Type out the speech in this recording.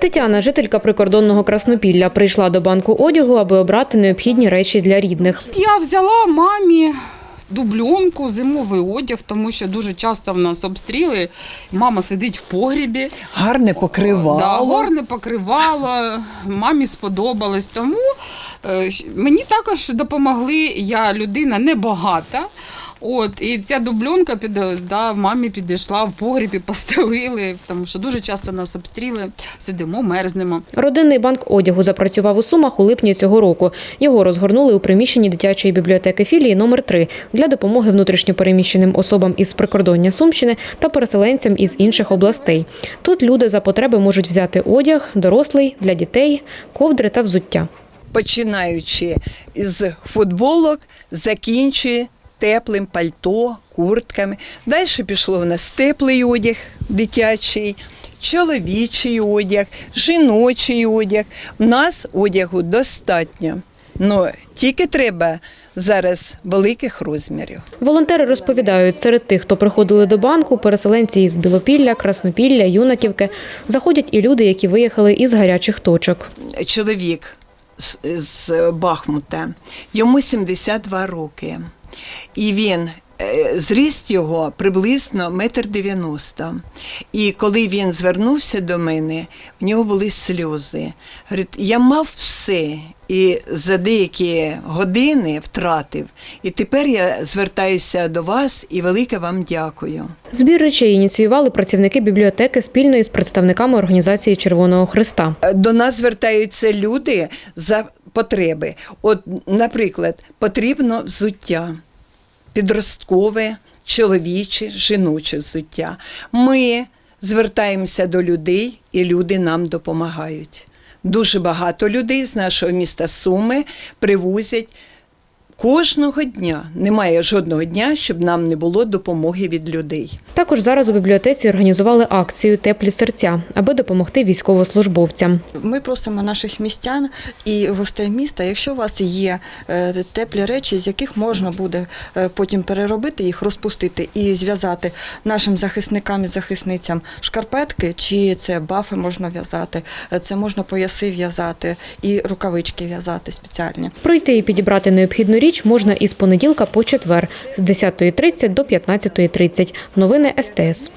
Тетяна, жителька прикордонного Краснопілля, прийшла до банку одягу, аби обрати необхідні речі для рідних. Я взяла мамі дубльонку, зимовий одяг, тому що дуже часто в нас обстріли. Мама сидить в погрібі. Гарне покривало. Да, горне покривало, мамі сподобалось. Тому е, мені також допомогли. Я людина небагата. От, і ця дубльонка під, да, мамі підійшла в погрібі, постелили, тому що дуже часто нас обстріли, сидимо, мерзнемо. Родинний банк одягу запрацював у Сумах у липні цього року. Його розгорнули у приміщенні дитячої бібліотеки філії номер 3 для допомоги внутрішньопереміщеним особам із прикордоння Сумщини та переселенцям із інших областей. Тут люди за потреби можуть взяти одяг, дорослий для дітей, ковдри та взуття. Починаючи з футболок, закінчує теплим пальто, куртками. Далі пішло в нас теплий одяг дитячий, чоловічий одяг, жіночий одяг. У нас одягу достатньо. Ну, тільки треба зараз великих розмірів. Волонтери розповідають, серед тих, хто приходили до банку, переселенці із Білопілля, Краснопілля, Юнаківки, заходять і люди, які виїхали із гарячих точок. чоловік з, Бахмута, йому 72 роки. І він, зріст його приблизно метр дев'яносто. І коли він звернувся до мене, в нього були сльози. Говорить, я мав все і за деякі години втратив. І тепер я звертаюся до вас і велике вам дякую. Збір речей ініціювали працівники бібліотеки спільно із представниками організації Червоного Христа. До нас звертаються люди за потреби. От, наприклад, потрібно взуття підросткове, чоловіче, жіноче взуття. Ми звертаємося до людей, і люди нам допомагають. Дуже багато людей з нашого міста Суми привозять кожного дня. Немає жодного дня, щоб нам не було допомоги від людей. Також зараз у бібліотеці організували акцію Теплі серця, аби допомогти військовослужбовцям. Ми просимо наших містян і гостей міста, якщо у вас є е, теплі речі, з яких можна буде е, потім переробити їх, розпустити і зв'язати нашим захисникам і захисницям шкарпетки, чи це бафи можна в'язати, е, це можна пояси в'язати і рукавички в'язати спеціальні. Прийти і підібрати необхідну річ можна із понеділка по четвер з 10.30 до 15.30. Новини СТС.